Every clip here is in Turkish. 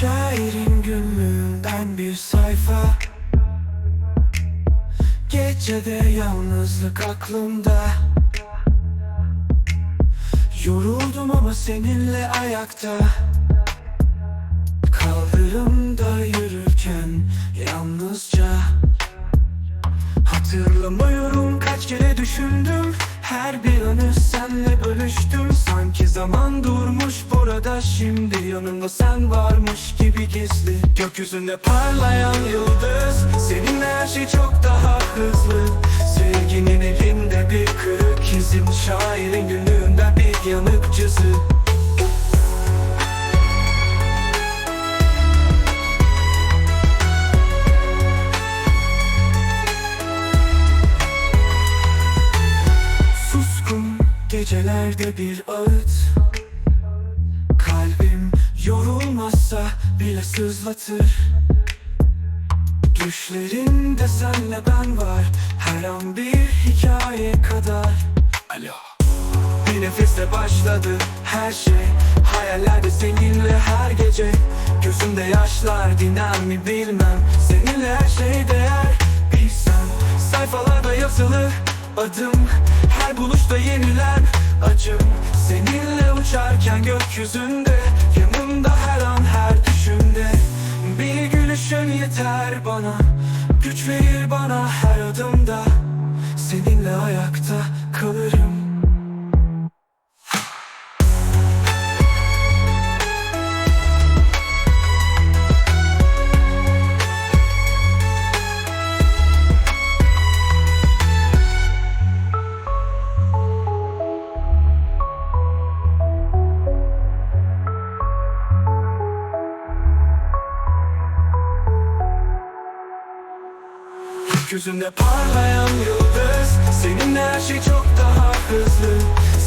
Şairin günlüğünden bir sayfa. Gecede yalnızlık aklımda. Yoruldum ama seninle ayakta. Kaldırımda yürürken yalnızca. Hatırlamıyorum kaç kere düşündüm. Her bir anı senle bölüştüm. Sanki zaman durmuş burada Şimdi yanımda sen varmış gibi gizli. Gökyüzünde parlayan yıldız Seninle her şey çok daha hızlı. Sevginin elinde bir kırık izim Şairin gecelerde bir ağıt. Kalbim yorulmazsa bile sızlatır. Düşlerinde senle ben var. Her an bir hikaye kadar. Alo. Bir nefeste başladı her şey. Hayallerde seninle her gece. Gözümde yaşlar diner mi bilmem. Seninle her şey değer. Bilsem sayfalarda yazılı adım. Her buluşta yenilen acım. Seninle uçarken gökyüzünde Yanımda her an her düşümde. Bir gülüşün yeter bana Güç verir bana her adımda. Seninle ayakta kalırım Gökyüzünde parlayan yıldız. Seninle her şey çok daha hızlı.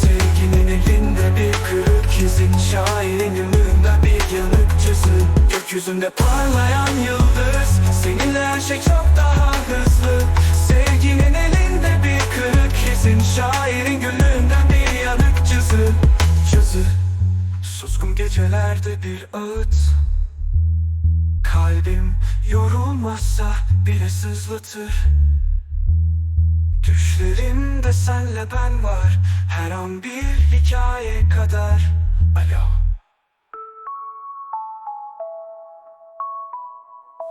Sevginin elinde bir kırık izin. Şairin gönlünde bir yanık cızı Gökyüzünde parlayan yıldız. Seninle her şey çok daha hızlı. Sevginin elinde bir kırık izin. Şairin gönlünden bir yanık cızı Cızı Suskun gecelerde bir ağıt Kalbim yorulmazsa bile sızlatır. Düşlerimde senle ben var Her an bir hikaye kadar. Alo.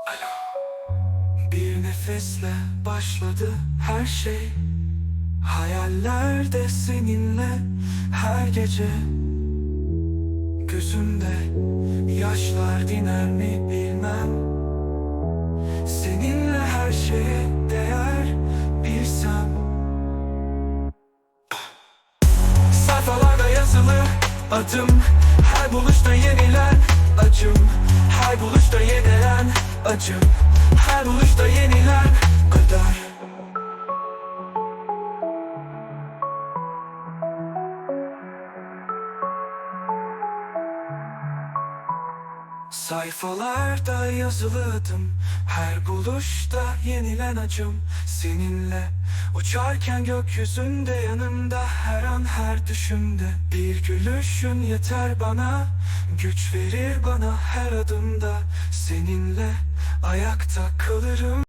Alo. Bir nefesle başladı her şey. Hayallerde seninle her gece Gözümde yaşlar diner mi bilmem. Seninle her şeye değer bilsem. Sayfalarda yazılı adım Her buluşta yenilen acım. Her buluşta yenilen acım Her buluşta yenilen kadar Sayfalarda yazılı adım Her buluşta yenilen acım Seninle. Uçarken gökyüzünde yanımda Her an her düşümde. Bir gülüşün yeter bana. Güç verir bana her adımda Seninle. Ayakta kalırım